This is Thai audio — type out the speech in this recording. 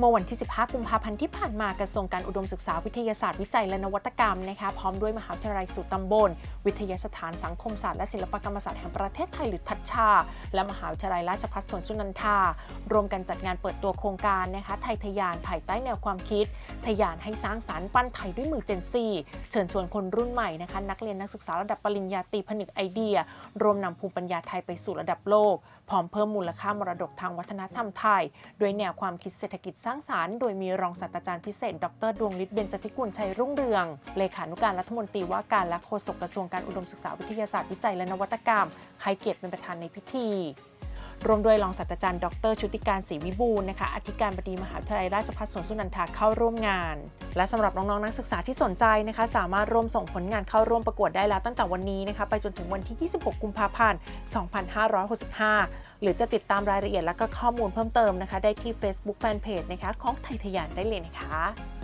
เมื่อวันที่ 15 กุมภาพันธ์ที่ผ่านมากระทรวงการอุดมศึกษาวิทยาศาสตร์วิจัยและนวัตกรรมนะคะพร้อมด้วยมหาวิทยาลัยสุตำบล วิทยาสถานสังคมศาสตร์และศิลปกรรมศาสตร์แห่งประเทศไทยหรือทัชชา และมหาวิทยาลัยราชภัฏสวนสุนันทารวมกันจัดงานเปิดตัวโครงการนะคะไทยทะยานภายใต้แนวความคิดทะยานให้สร้างสารรค์ปั้นไทยด้วยมือเจนซีเชิญชวนคนรุ่นใหม่นะคะนักเรียนนักศึกษาระดับปริญญาตรีผนึกไอเดีย รวมนำภูมิปัญญาไทยไปสู่ระดับโลก พร้อมเพิ่มมูลค่ามรดกทางวัฒนธรรมไทยโดยแนวความคิดเศรษฐกิจสร้างสารรค์โดยมีรองศาสตราจารย์พิเศษ ดรดวงฤทธิ์เบญจธิกุลชัยรุ่งเรือง เลขานุการรัฐมนตรีว่าการและโฆษกกระทรวงการอุดมศึกษาวิทยาศาสตร์วิจัยและนวัตกรรมให้เกียรติเป็นประธานในพิธี รวมด้วยรองศาสตราจารย์ดร ชุติการศรีวิบูลนะคะอธิการบดีมหาวิทยาลัยราชภัฏสวนสุนันทาเข้าร่วมงาน และสำหรับน้องๆนักศึกษาที่สนใจนะคะ สามารถร่วมส่งผลงานเข้าร่วมประกวดได้แล้วตั้งแต่วันนี้นะคะไปจนถึงวันที่ 26 กุมภาพันธ์ 2565 หรือจะติดตามรายละเอียดและก็ข้อมูลเพิ่มเติมนะคะ ได้ที่ Facebook Fanpage นะคะของไทยทยานได้เลยนะคะ